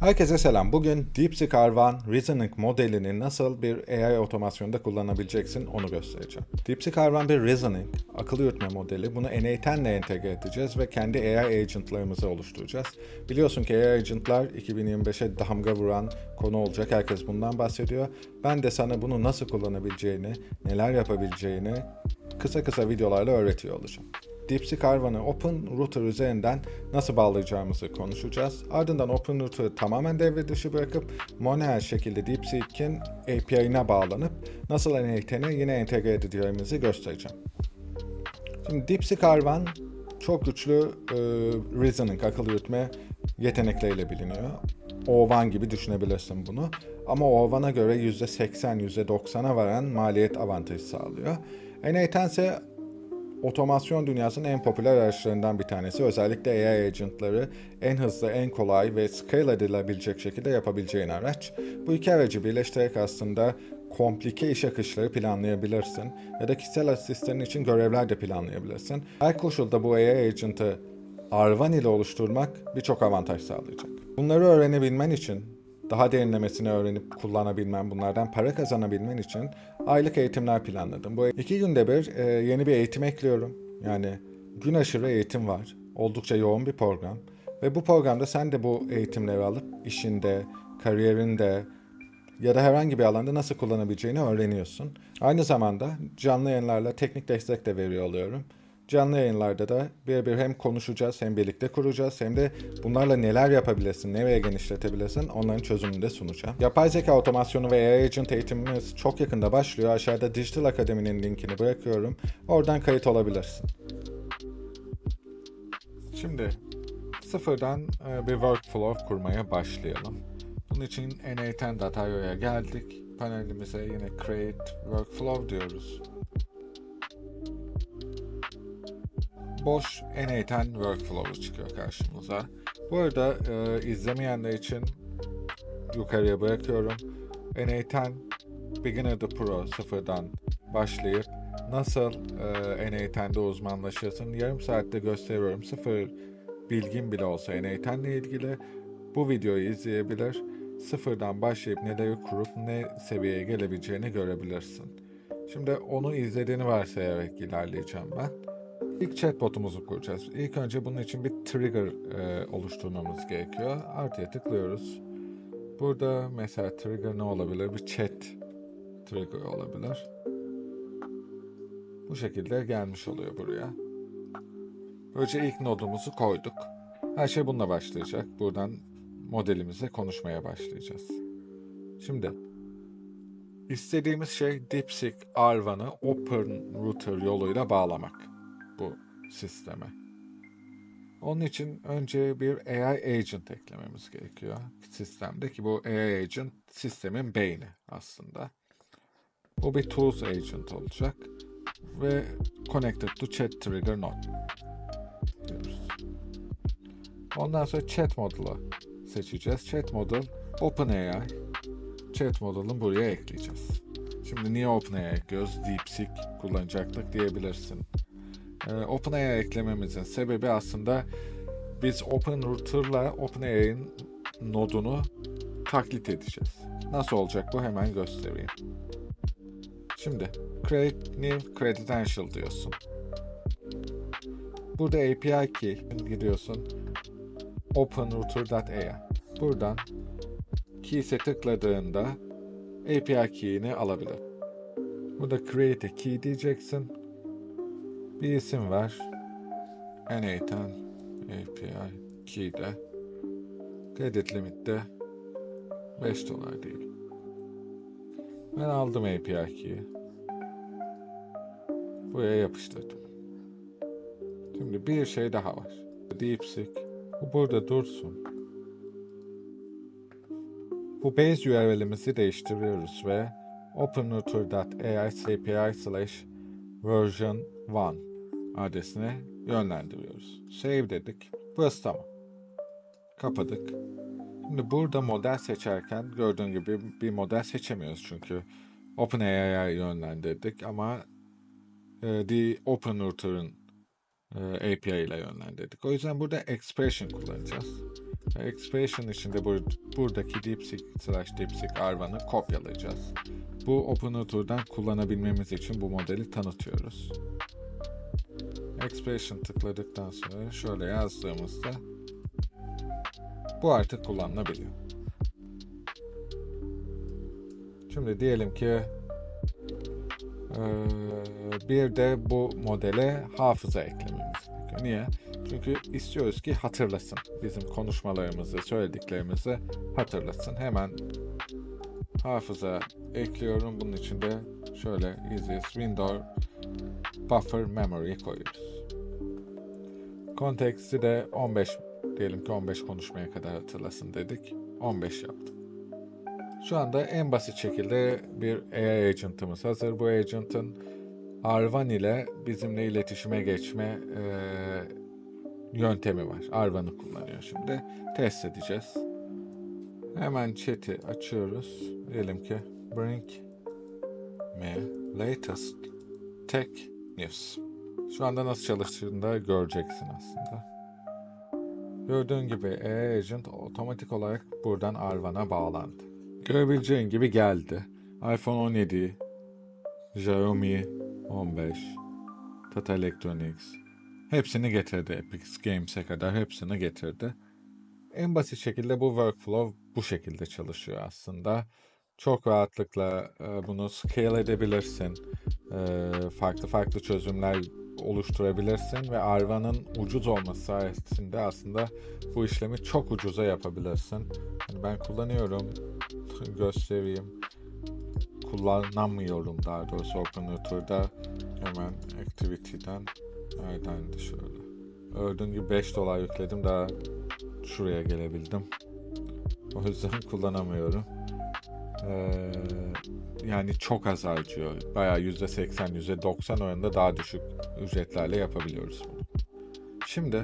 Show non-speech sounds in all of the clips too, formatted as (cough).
Herkese selam. Bugün DeepSeek R1 Reasoning modelini nasıl bir AI otomasyonda kullanabileceksin onu göstereceğim. DeepSeek R1 bir Reasoning, akıl yürütme modeli. Bunu N8 ile entegre edeceğiz ve kendi AI agentlarımızı oluşturacağız. Biliyorsun ki AI agentlar 2025'e damga vuran konu olacak. Herkes bundan bahsediyor. Ben de sana bunu nasıl kullanabileceğini, neler yapabileceğini kısa kısa videolarla öğretiyor olacağım. DeepSeek R1'ı Open Router üzerinden nasıl bağlayacağımızı konuşacağız. Ardından Open Router'ı tamamen devre dışı bırakıp manuel şekilde DeepSeek'in API'ine bağlanıp nasıl N8'e yine entegre edeceğimizi göstereceğim. Şimdi DeepSeek R1 çok güçlü e, reasoning, akıl yürütme yetenekleriyle biliniyor. O1 gibi düşünebilirsin bunu. Ama O1'a göre %80, %90'a varan maliyet avantajı sağlıyor. N8 ise otomasyon dünyasının en popüler araçlarından bir tanesi. Özellikle AI agentları en hızlı, en kolay ve scale edilebilecek şekilde yapabileceğin araç. Bu iki aracı birleştirerek aslında komplike iş akışları planlayabilirsin ya da kişisel asistanın için görevler de planlayabilirsin. Her koşulda bu AI agent'ı R1 ile oluşturmak birçok avantaj sağlayacak. Bunları öğrenebilmen için daha derinlemesine öğrenip kullanabilmen, bunlardan para kazanabilmen için aylık eğitimler planladım. Bu iki günde bir e, yeni bir eğitim ekliyorum. Yani gün aşırı eğitim var. Oldukça yoğun bir program. Ve bu programda sen de bu eğitimleri alıp işinde, kariyerinde ya da herhangi bir alanda nasıl kullanabileceğini öğreniyorsun. Aynı zamanda canlı yayınlarla teknik destek de veriyor oluyorum. Canlı yayınlarda da birebir hem konuşacağız hem birlikte kuracağız hem de bunlarla neler yapabilirsin, nereye genişletebilirsin onların çözümünü de sunacağım. Yapay zeka otomasyonu ve AI Agent eğitimimiz çok yakında başlıyor. Aşağıda Dijital Akademi'nin linkini bırakıyorum. Oradan kayıt olabilirsin. Şimdi sıfırdan e, bir workflow kurmaya başlayalım. Bunun için n8.io'ya geldik. Panelimize yine Create Workflow diyoruz. Boş N8 workflow'u çıkıyor karşımıza. Bu arada e, izlemeyenler için yukarıya bırakıyorum. N8 Beginner to Pro sıfırdan başlayıp nasıl e, N8'de uzmanlaşırsın yarım saatte gösteriyorum. Sıfır bilgin bile olsa N8 ile ilgili bu videoyu izleyebilir. Sıfırdan başlayıp neleri kurup ne seviyeye gelebileceğini görebilirsin. Şimdi onu izlediğini varsayarak ilerleyeceğim ben. İlk chatbotumuzu kuracağız. İlk önce bunun için bir trigger e, oluşturmamız gerekiyor. Artıya tıklıyoruz. Burada mesela trigger ne olabilir? Bir chat trigger olabilir. Bu şekilde gelmiş oluyor buraya. Böylece ilk nodumuzu koyduk. Her şey bununla başlayacak. Buradan modelimize konuşmaya başlayacağız. Şimdi istediğimiz şey DeepSeek R1'ı Open Router yoluyla bağlamak bu sisteme. Onun için önce bir AI agent eklememiz gerekiyor sistemde ki bu AI agent sistemin beyni aslında. Bu bir tools agent olacak ve connected to chat trigger node diyoruz. Ondan sonra chat modulu seçeceğiz. Chat model OpenAI chat model'ını buraya ekleyeceğiz. Şimdi niye OpenAI ekliyoruz? DeepSeek kullanacaktık diyebilirsin. OpenAI eklememizin sebebi aslında biz OpenRouter'la OpenAI'nin nodunu taklit edeceğiz. Nasıl olacak bu hemen göstereyim. Şimdi create new credential diyorsun. Burada API key gidiyorsun openrouter.ai. Buradan keys'e tıkladığında API key'ini alabilir. Burada create a key diyeceksin. Bir isim ver. N8 API key'de kredi limitte 5 dolar değil. Ben aldım API key'i. Buraya yapıştırdım. Şimdi bir şey daha var. DeepSeek. Bu burada dursun. Bu base URL'imizi değiştiriyoruz ve openrouter.ai slash version 1 adresine yönlendiriyoruz. Save dedik. Burası tamam. Kapadık. Şimdi burada model seçerken gördüğün gibi bir model seçemiyoruz çünkü OpenAI'ya yönlendirdik ama e, The OpenRouter'ın e, API ile yönlendirdik. O yüzden burada expression kullanacağız. Expression içinde bur- buradaki DeepSeek slash DeepSeek Arvan'ı kopyalayacağız. Bu OpenAuto'dan kullanabilmemiz için bu modeli tanıtıyoruz. Expression tıkladıktan sonra şöyle yazdığımızda bu artık kullanılabiliyor. Şimdi diyelim ki bir de bu modele hafıza eklememiz gerekiyor. Niye? Çünkü istiyoruz ki hatırlasın. Bizim konuşmalarımızı, söylediklerimizi hatırlasın. Hemen hafıza ekliyorum. Bunun için de şöyle easiest window buffer memory koyuyoruz. Konteksti de 15 diyelim ki 15 konuşmaya kadar hatırlasın dedik. 15 yaptım. Şu anda en basit şekilde bir AI agent'ımız hazır. Bu agent'ın Arvan ile bizimle iletişime geçme eee, yöntemi var. Arvan'ı kullanıyor şimdi. Test edeceğiz. Hemen chat'i açıyoruz. Diyelim ki bring me latest tech news. Şu anda nasıl çalıştığını da göreceksin aslında. Gördüğün gibi AI Agent otomatik olarak buradan Arvan'a bağlandı. Görebileceğin gibi geldi. iPhone 17, Xiaomi 15, Tata Electronics. Hepsini getirdi. Epic Games'e kadar hepsini getirdi. En basit şekilde bu workflow bu şekilde çalışıyor aslında. Çok rahatlıkla e, bunu scale edebilirsin. E, farklı farklı çözümler oluşturabilirsin ve Arva'nın ucuz olması sayesinde aslında bu işlemi çok ucuza yapabilirsin. Yani ben kullanıyorum, göstereyim. Kullanamıyorum daha doğrusu OpenAuto'da hemen Activity'den nereden de şöyle. Gördüğün gibi 5 dolar yükledim daha şuraya gelebildim. O yüzden (laughs) kullanamıyorum. Ee, yani çok az harcıyor. Bayağı %80, %90 oranında daha düşük ücretlerle yapabiliyoruz bunu. Şimdi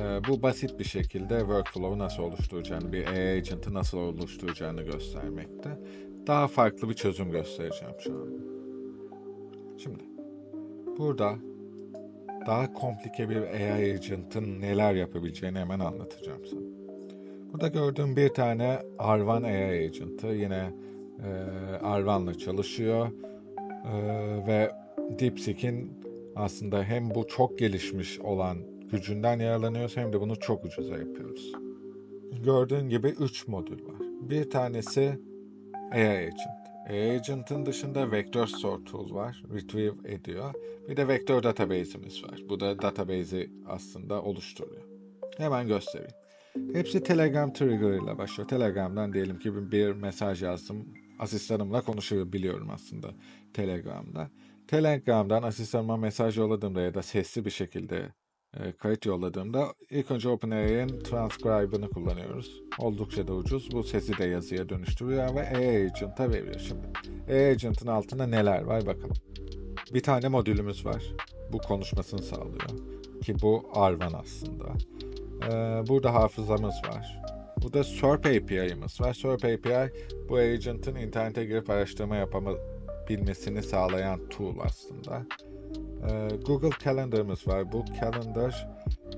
e, bu basit bir şekilde workflow'u nasıl oluşturacağını, bir AI agent'ı nasıl oluşturacağını göstermekte. Daha farklı bir çözüm göstereceğim şu an. Şimdi burada daha komplike bir AI agent'ın neler yapabileceğini hemen anlatacağım sana. Burada gördüğüm bir tane Arvan AI agent'ı yine e, Arvan'la çalışıyor E, ve DeepSeek'in aslında hem bu çok gelişmiş olan gücünden yararlanıyoruz hem de bunu çok ucuza yapıyoruz. Gördüğün gibi 3 modül var. Bir tanesi AI Agent. AI Agent'ın dışında Vector Store Tool var. Retrieve ediyor. Bir de Vector Database'imiz var. Bu da database'i aslında oluşturuyor. Hemen göstereyim. Hepsi Telegram Trigger ile başlıyor. Telegram'dan diyelim ki bir- mesaj yazdım. Asistanımla konuşabiliyorum aslında Telegram'da. Telegram'dan asistanıma mesaj yolladığımda ya da sesli bir şekilde e, kayıt yolladığımda ilk önce OpenAI'nin transcribe'ını kullanıyoruz. Oldukça da ucuz. Bu sesi de yazıya dönüştürüyor ve AI Agent'a veriyor şimdi. AI Agent'ın altında neler var bakalım. Bir tane modülümüz var. Bu konuşmasını sağlıyor. Ki bu Arvan aslında. Ee, burada hafızamız var. Burada SERP API'miz var. SERP API bu agent'ın internete girip araştırma yapabilmesini sağlayan tool aslında. Ee, Google Calendar'ımız var. Bu calendar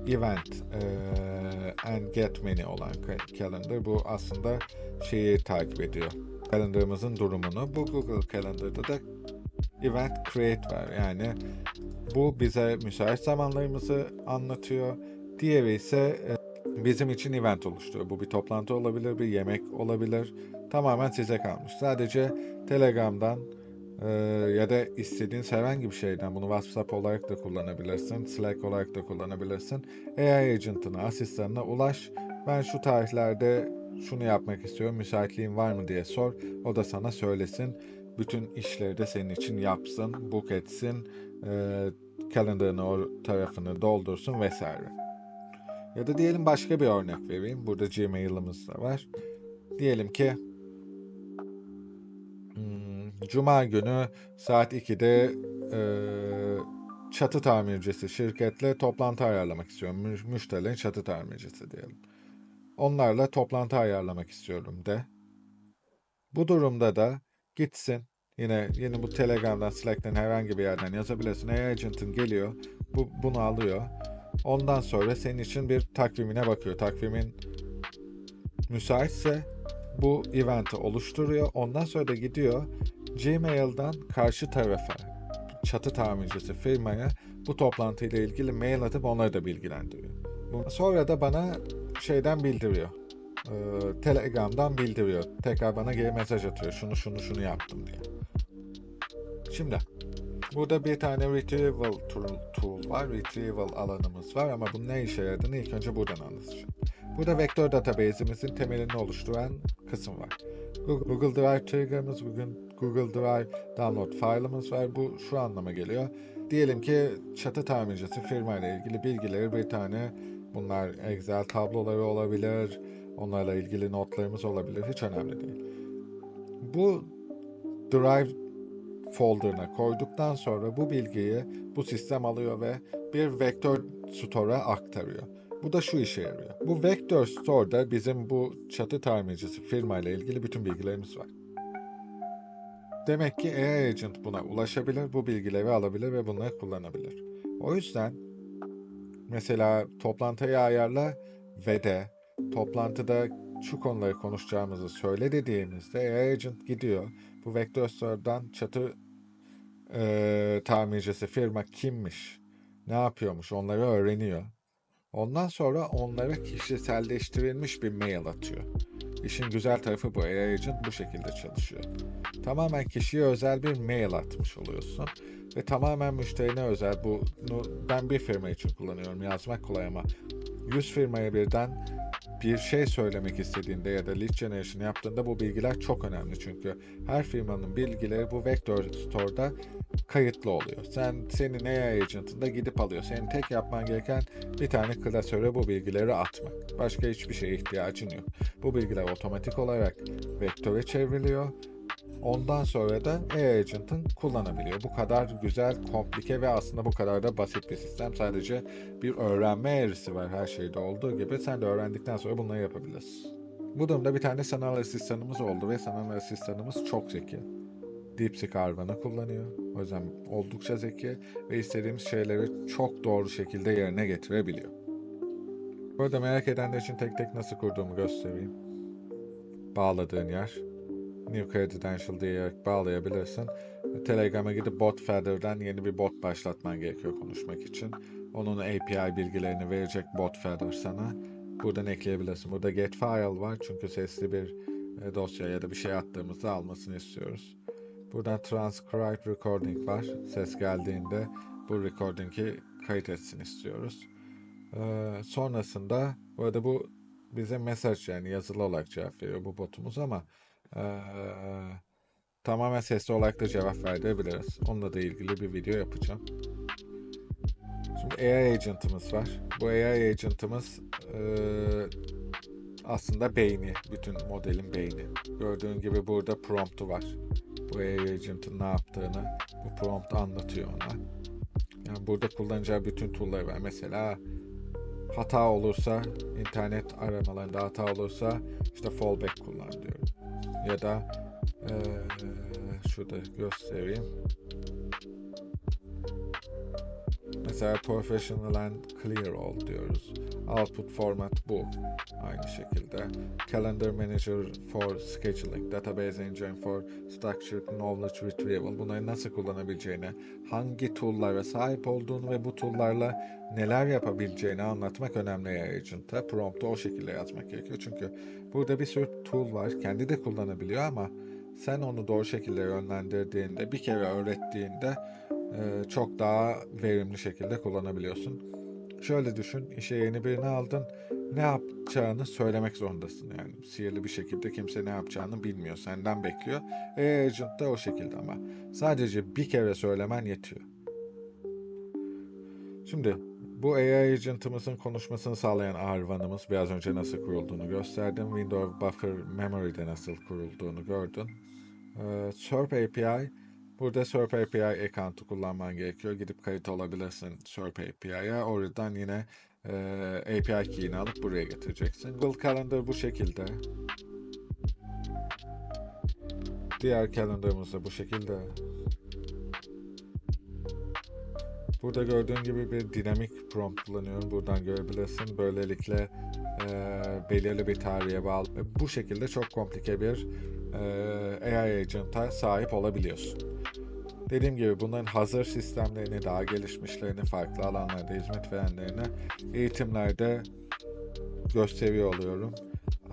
event e, and get many olan calendar. Bu aslında şeyi takip ediyor. Calendar'ımızın durumunu. Bu Google Calendar'da da event create var. Yani bu bize müsait zamanlarımızı anlatıyor. Diğeri ise e, bizim için event oluşturuyor. Bu bir toplantı olabilir, bir yemek olabilir. Tamamen size kalmış. Sadece Telegram'dan e, ya da istediğiniz herhangi bir şeyden bunu WhatsApp olarak da kullanabilirsin, Slack olarak da kullanabilirsin. AI agent'ına, asistanına ulaş. Ben şu tarihlerde şunu yapmak istiyorum, müsaitliğin var mı diye sor. O da sana söylesin. Bütün işleri de senin için yapsın, book etsin, e, kalendarını o tarafını doldursun vesaire. Ya da diyelim başka bir örnek vereyim. Burada Gmail'ımız da var. Diyelim ki hmm, Cuma günü saat 2'de e, çatı tamircisi şirketle toplantı ayarlamak istiyorum. Mü- müşterilerin çatı tamircisi diyelim. Onlarla toplantı ayarlamak istiyorum de. Bu durumda da gitsin. Yine yeni bu Telegram'dan, Slack'ten herhangi bir yerden yazabilirsin. AI Agent'ın geliyor. Bu, bunu alıyor. Ondan sonra senin için bir takvimine bakıyor. Takvimin müsaitse bu eventi oluşturuyor. Ondan sonra da gidiyor Gmail'dan karşı tarafa çatı tamircisi firmaya bu toplantıyla ilgili mail atıp onları da bilgilendiriyor. Sonra da bana şeyden bildiriyor. Ee, Telegram'dan bildiriyor. Tekrar bana geri mesaj atıyor. Şunu şunu şunu yaptım diye. Şimdi burada bir tane retrieval tool, var. Retrieval alanımız var ama bunun ne işe yaradığını ilk önce buradan anlatacağım. Burada vektör database'imizin temelini oluşturan kısım var. Google Google Drive trigger'ımız, bugün Google Drive download file'ımız var. Bu şu anlama geliyor. Diyelim ki çatı tamircisi firma ile ilgili bilgileri bir tane bunlar Excel tabloları olabilir, onlarla ilgili notlarımız olabilir. Hiç önemli değil. Bu Drive folder'ına koyduktan sonra bu bilgiyi bu sistem alıyor ve bir vektör store'a aktarıyor. Bu da şu işe yarıyor. Bu vektör store'da bizim bu çatı tamircisi firma ile ilgili bütün bilgilerimiz var. Demek ki AI agent buna ulaşabilir, bu bilgileri alabilir ve bunları kullanabilir. O yüzden mesela toplantıyı ayarla ve de toplantıda şu konuları konuşacağımızı söyle dediğimizde AI agent gidiyor. Bu vektör çatı eee tamircisi firma kimmiş, ne yapıyormuş onları öğreniyor. Ondan sonra onlara kişiselleştirilmiş bir mail atıyor. İşin güzel tarafı bu. AI Agent bu şekilde çalışıyor. Tamamen kişiye özel bir mail atmış oluyorsun. Ve tamamen müşterine özel. Bunu ben bir firma için kullanıyorum. Yazmak kolay ama 100 firmaya birden bir şey söylemek istediğinde ya da lead generation yaptığında bu bilgiler çok önemli. Çünkü her firmanın bilgileri bu Vector Store'da kayıtlı oluyor. Sen senin AI agent'ında gidip alıyor. Senin tek yapman gereken bir tane klasöre bu bilgileri atmak. Başka hiçbir şeye ihtiyacın yok. Bu bilgiler otomatik olarak vektöre çevriliyor. Ondan sonra da AI Agent'ın kullanabiliyor. Bu kadar güzel, komplike ve aslında bu kadar da basit bir sistem. Sadece bir öğrenme eğrisi var her şeyde olduğu gibi. Sen de öğrendikten sonra bunları yapabilirsin. Bu durumda bir tane sanal asistanımız oldu ve sanal asistanımız çok zeki. DeepSeek Arvan'ı kullanıyor. O yüzden oldukça zeki ve istediğimiz şeyleri çok doğru şekilde yerine getirebiliyor. Bu arada merak edenler için tek tek nasıl kurduğumu göstereyim. Bağladığın yer. New Credential diyerek bağlayabilirsin. Telegram'a gidip bot feather'dan yeni bir bot başlatman gerekiyor konuşmak için. Onun API bilgilerini verecek bot feather sana. Buradan ekleyebilirsin. Burada get file var çünkü sesli bir e, dosya ya da bir şey attığımızda almasını istiyoruz. Buradan transcribe recording var. Ses geldiğinde bu recording'i kayıt etsin istiyoruz. Ee, sonrasında bu arada bu bize mesaj yani yazılı olarak cevap veriyor bu botumuz ama ee, tamamen sesli olarak da cevap verebiliriz. Onunla da ilgili bir video yapacağım. Şimdi AI agent'ımız var. Bu AI agent'ımız ee, aslında beyni, bütün modelin beyni. Gördüğün gibi burada promptu var. Bu AI agent'ın ne yaptığını bu prompt anlatıyor ona. Yani burada kullanacağı bütün tool'ları var. Mesela hata olursa, internet aramalarında hata olursa işte fallback kullan diyorum. Ya da eee şurada göstereyim. Mesela professional and clear all diyoruz. Output format bu. Aynı şekilde. Calendar Manager for Scheduling, Database Engine for Structured Knowledge Retrieval. Bunları nasıl kullanabileceğini, hangi tool'lara sahip olduğunu ve bu tool'larla neler yapabileceğini anlatmak önemli Agent'a. Prompt'u o şekilde yazmak gerekiyor. Çünkü burada bir sürü tool var. Kendi de kullanabiliyor ama sen onu doğru şekilde yönlendirdiğinde, bir kere öğrettiğinde çok daha verimli şekilde kullanabiliyorsun. Şöyle düşün, işe yeni birini aldın, ne yapacağını söylemek zorundasın. Yani sihirli bir şekilde kimse ne yapacağını bilmiyor, senden bekliyor. AI Agent da o şekilde ama sadece bir kere söylemen yetiyor. Şimdi bu AI Agent'ımızın konuşmasını sağlayan Arvan'ımız biraz önce nasıl kurulduğunu gösterdim. Windows Buffer Memory'de nasıl kurulduğunu gördün. Ee, SERP API Burada SERP API account'u kullanman gerekiyor. Gidip kayıt olabilirsin SERP API'ye. Oradan yine e, API key'ini alıp buraya getireceksin. Google Calendar bu şekilde. Diğer calendar'ımız da bu şekilde. Burada gördüğün gibi bir dinamik prompt kullanıyorum. Buradan görebilirsin. Böylelikle e, belirli bir tarihe bağlı. Bu şekilde çok komplike bir e, AI agent'a sahip olabiliyorsun. Dediğim gibi bunların hazır sistemlerini, daha gelişmişlerini, farklı alanlarda hizmet verenlerini eğitimlerde gösteriyor oluyorum.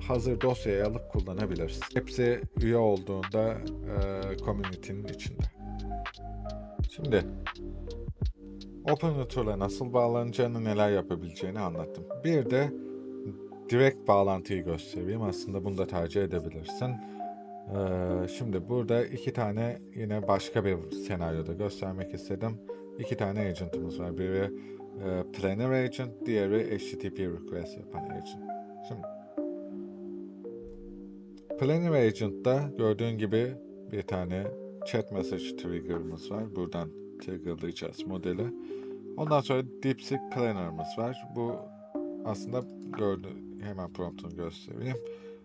Hazır dosyayı alıp kullanabilirsin. Hepsi üye olduğunda e, community'nin içinde. Şimdi OpenRouter'la nasıl bağlanacağını, neler yapabileceğini anlattım. Bir de direkt bağlantıyı göstereyim. Aslında bunu da tercih edebilirsin. Ee, şimdi burada iki tane yine başka bir senaryoda göstermek istedim. İki tane agent'ımız var. Biri e, Planner Agent, diğeri HTTP request yapan agent. Şimdi Planner Agent'ta gördüğün gibi bir tane chat message trigger'ımız var. Buradan triggerlayacağız modeli. Ondan sonra DeepSeek Planner'ımız var. Bu aslında gördü hemen promptunu göstereyim.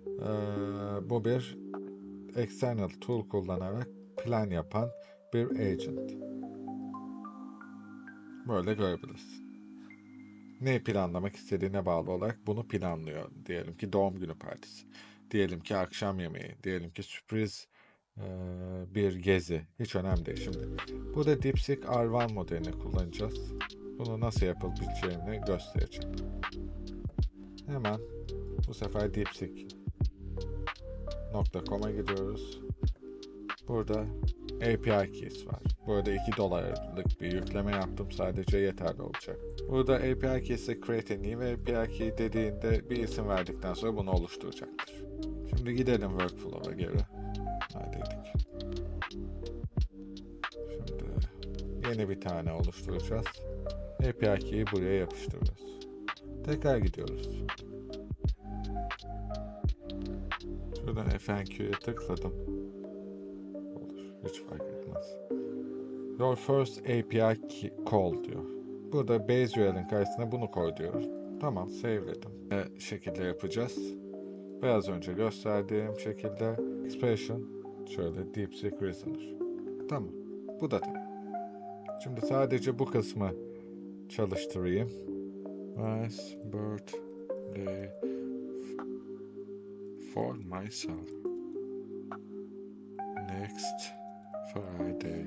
Ee, bu bir external tool kullanarak plan yapan bir agent. Böyle görebilirsin. Neyi planlamak istediğine bağlı olarak bunu planlıyor. Diyelim ki doğum günü partisi. Diyelim ki akşam yemeği. Diyelim ki sürpriz e, bir gezi. Hiç önemli değil şimdi. Burada DeepSeek R1 modelini kullanacağız. Bunu nasıl yapılabileceğini göstereceğim. Hemen bu sefer DeepSeek.com'a gidiyoruz. Burada API keys var. Burada 2 dolarlık bir yükleme yaptım. Sadece yeterli olacak. Burada API keys'e create a new API key dediğinde bir isim verdikten sonra bunu oluşturacaktır. Şimdi gidelim workflow'a geri. Neredeydik? Şimdi yeni bir tane oluşturacağız. API key'i buraya yapıştırıyoruz. Tekrar gidiyoruz. Şuradan FNQ'ye tıkladım. Olur. Hiç fark etmez. Your first API call diyor. Burada base URL'in karşısına bunu koy diyor. Tamam, save'ledim. Ne şekilde yapacağız? Biraz önce gösterdiğim şekilde expression şöyle DeepSeek Reasoner. Tamam. Bu da tamam. Şimdi sadece bu kısmı çalıştırayım. Nice birthday for myself. Next Friday.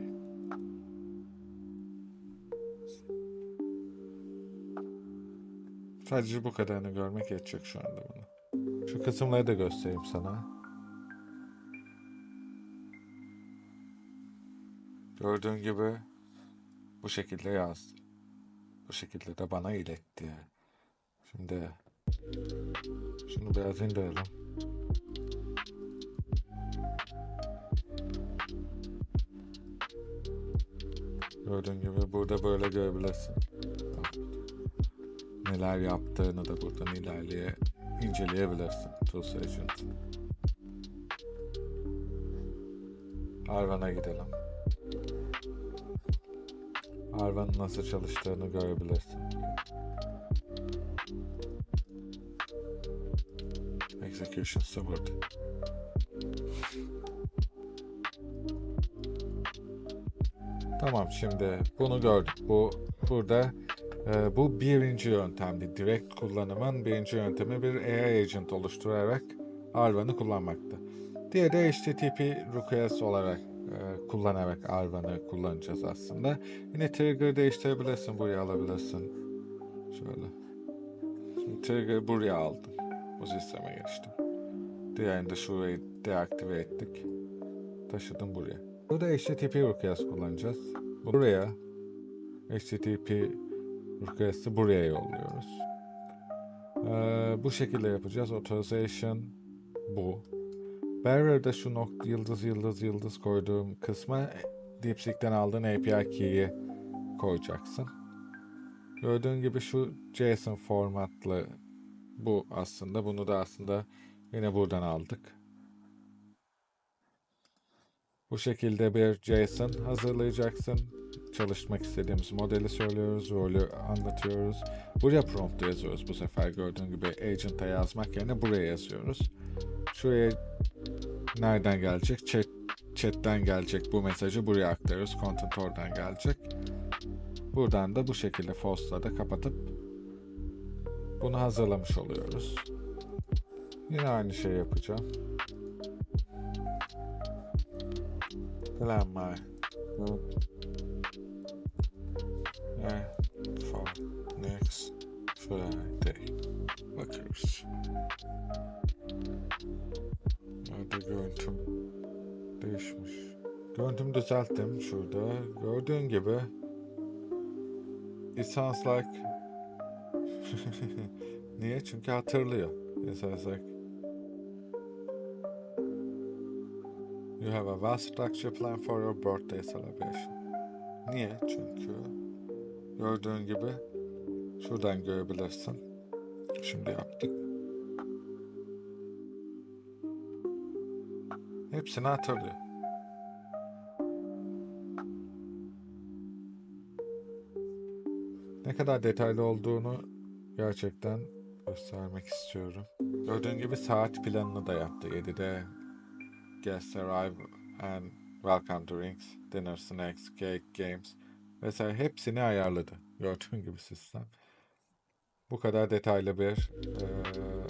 Sadece bu kadarını görmek yetecek şu anda bana. Şu kısımları da göstereyim sana. Gördüğün gibi bu şekilde yazdı. Bu şekilde de bana iletti. Şimdi şunu biraz indirelim. Gördüğün gibi burada böyle görebilirsin. Neler yaptığını da buradan ilerleye inceleyebilirsin. Tools Agent. Arvan'a gidelim. Arvan'ın nasıl çalıştığını görebilirsin. Execution support. Tamam şimdi bunu gördük. Bu burada e, bu birinci yöntemdi. Direkt kullanımın birinci yöntemi bir AI agent oluşturarak Arvan'ı kullanmakta. Diğeri de HTTP request olarak e, kullanarak Arvan'ı kullanacağız aslında. Yine trigger değiştirebilirsin. Buraya alabilirsin. Şöyle. Şimdi trigger buraya aldım. Bu sisteme geçtim. Diğerini de şurayı deaktive ettik. Taşıdım buraya. Burada HTTP request kullanacağız. Buraya HTTP request'i buraya yolluyoruz. Ee, bu şekilde yapacağız. Authorization bu. Barrier'da şu nokta yıldız yıldız yıldız koyduğum kısma DeepSeek'ten aldığın API key'i koyacaksın. Gördüğün gibi şu JSON formatlı bu aslında. Bunu da aslında yine buradan aldık. Bu şekilde bir JSON hazırlayacaksın. Çalışmak istediğimiz modeli söylüyoruz, rolü anlatıyoruz. Buraya prompt yazıyoruz bu sefer gördüğün gibi agent'a yazmak yerine buraya yazıyoruz. Şuraya nereden gelecek? Chat, chat'ten gelecek bu mesajı buraya aktarıyoruz. Content oradan gelecek. Buradan da bu şekilde False'la da kapatıp bunu hazırlamış oluyoruz. Yine aynı şey yapacağım. Plan my yeah, for next Friday. Bakarız. Nerede görüntüm değişmiş. Görüntümü düzelttim şurada. Gördüğün gibi It sounds like (laughs) Niye? Çünkü hatırlıyor. It sounds like You have a vast structure plan for your birthday celebration. Niye? Çünkü gördüğün gibi şuradan görebilirsin. Şimdi yaptık. Hepsini hatırlıyor. Ne kadar detaylı olduğunu gerçekten göstermek istiyorum. Gördüğün gibi saat planını da yaptı. 7'de guests arrive and welcome drinks, dinner, snacks, cake, games vesaire hepsini ayarladı. Gördüğün gibi sistem. Bu kadar detaylı bir eee,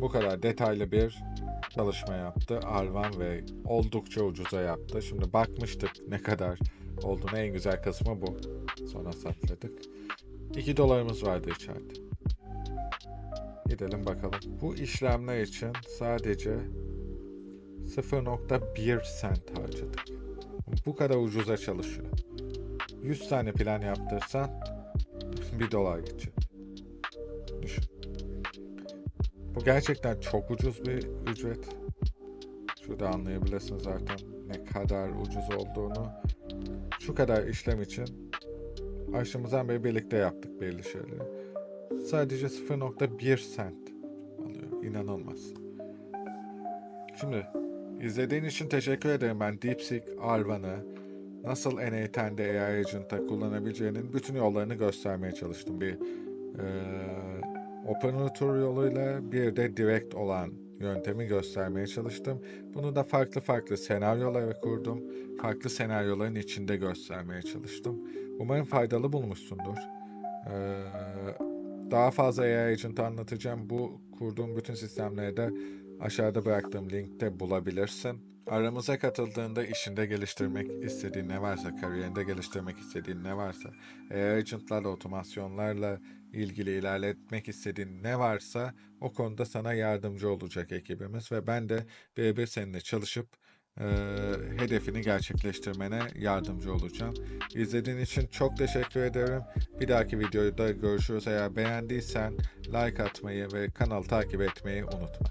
bu kadar detaylı bir çalışma yaptı Arvan ve oldukça ucuza yaptı. Şimdi bakmıştık ne kadar olduğunu en güzel kısmı bu. Sonra sakladık. 2 dolarımız vardı içeride. Gidelim bakalım. Bu işlemler için sadece 0.1 cent harcadık. Bu kadar ucuza çalışıyor. 100 tane plan yaptırsan (laughs) 1 dolar geçecek. Düşün. Bu gerçekten çok ucuz bir ücret. Şurada anlayabilirsiniz zaten ne kadar ucuz olduğunu. Şu kadar işlem için aşımızdan beri birlikte yaptık belli şeyleri. Sadece 0.1 cent alıyor. İnanılmaz. Şimdi izlediğin için teşekkür ederim. Ben DeepSeek Arvan'ı nasıl N8'de AI Agent'a kullanabileceğinin bütün yollarını göstermeye çalıştım. Bir eee Operator yoluyla bir de direkt olan yöntemi göstermeye çalıştım. Bunu da farklı farklı senaryolara kurdum. Farklı senaryoların içinde göstermeye çalıştım. Umarım faydalı bulmuşsundur. Ee, daha fazla AI Agent anlatacağım. Bu kurduğum bütün sistemleri de aşağıda bıraktığım linkte bulabilirsin. Aramıza katıldığında işinde geliştirmek istediğin ne varsa, kariyerinde geliştirmek istediğin ne varsa, AI Agent'larla, otomasyonlarla ilgili ilerletmek istediğin ne varsa o konuda sana yardımcı olacak ekibimiz ve ben de birebir seninle çalışıp eee, hedefini gerçekleştirmene yardımcı olacağım. İzlediğin için çok teşekkür ederim. Bir dahaki videoda görüşürüz. Eğer beğendiysen like atmayı ve kanalı takip etmeyi unutma.